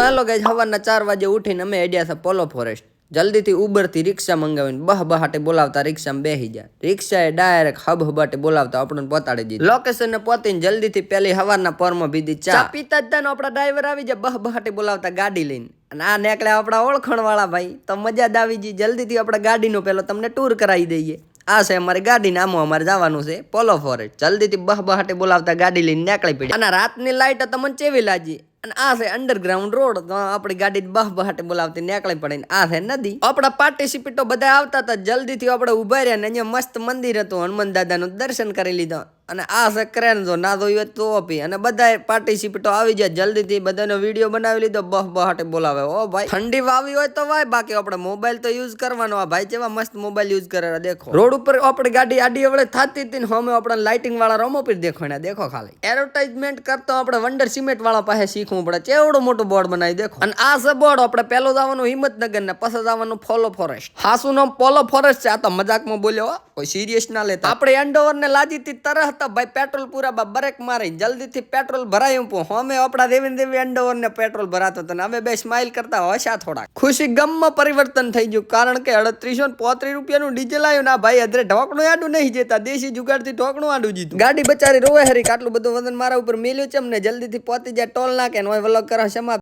તો hello guys સવારના ચાર વાગે ઉઠીને અમે અડ્યા છે પોલો ફોરેસ્ટ જલ્દીથી ઉબરથી રિક્ષા મંગાવીને બહ બહાટે બોલાવતા રિક્ષામાં બેસી જાય રિક્ષાએ ડાયરેક્ટ હબ હબાટે બોલાવતા આપણને પહોંચાડી દીધી. લોકેશન ને પહોંચીને જલ્દીથી પેલી હવારના પોરમાં બીધી ચા. પીતા જ આપણા ડ્રાઈવર આવી જાય બહ બહાટે બોલાવતા ગાડી લઈને. અને આ નીકળ્યા આપણા ઓળખણ વાળા ભાઈ. તો મજા જ આવી ગઈ, જલ્દીથી આપણે ગાડીનો પેલો તમને ટૂર કરાવી દઈએ. આ છે અમારી ગાડી નામો અમારે જવાનું છે પોલો ફોરેસ્ટ જલ્દીથી બહ બહાટે બોલાવતા ગાડી લઈને નીકળી પડી અને રાતની લાઈટ તમને ચેવી લાગી. અને આ છે અંડરગ્રાઉન્ડ રોડ તો આપણી ગાડી બહ બહાટે બોલાવતી, નીકળી પડે આ છે નદી. આપણા પાર્ટિસિપેટો બધા આવતા હતા. જલ્દીથી આપણે ઊભા રહ્યા ને અહીંયા મસ્ત મંદિર હતું. હનુમાન દાદાનું દર્શન કરી લીધા. અને આ સક્રેન જો ના જોયું તો આપી અને બધા પાર્ટિસિપેટો આવી જાય જલ્દીથી. બધાનો વીડિયો બનાવી લીધો બહ બહાટે બોલાવે. ઓ ભાઈ ઠંડી વાવી હોય તો ભાઈ બાકી આપણે મોબાઈલ તો યુઝ કરવાનો. આ ભાઈ જેવા મસ્ત મોબાઈલ યુઝ કરે દેખો. રોડ ઉપર આપણી ગાડી આડી અવળે થતી હતી ને અમે આપણે લાઇટિંગ વાળા રોમો પર દેખો ને દેખો ખાલી. એડવર્ટાઇઝમેન્ટ કરતો આપણે વંડર સિમેન્ટ વાળા પાસે શીખવું પડે. ચેવડો મોટો બોર્ડ બનાવી દેખો. અને આ છે બોર્ડ આપણે પહેલો જવાનું હિંમતનગર ને પછી જવાનું ફોલો ફોરેસ્ટ હાસુ નામ પોલો ફોરેસ્ટ છે. આ તો મજાકમાં બોલ્યો હો. કોઈ સિરિયસ ના લેતા. આપણે એન્ડોવર ને લાજી તરત તો ભાઈ પેટ્રોલ પૂરા બા બ્રેક મારી જલ્દીથી પેટ્રોલ ભરાયું પો અમે આપણા દેવી દેવી એન્ડોવર ને પેટ્રોલ ભરાતો હતો ને અમે બે સ્માઇલ કરતા હશા થોડા ખુશી ગમમાં પરિવર્તન થઈ ગયું કારણ કે અડત્રીસો ને પોત્રીસ રૂપિયાનું ડીઝલ આવ્યું ના ભાઈ અધરે ઢોકણું આડું નહીં જતા, દેશી જુગાડથી ઢોકણું આડું જીતું ગાડી બચારી રોવે હરી આટલું બધું વજન મારા ઉપર મેલ્યું છે અમને જલ્દીથી પહોંચી જાય, ટોલ નાખે ને વલોગ કરો સમાપ્ત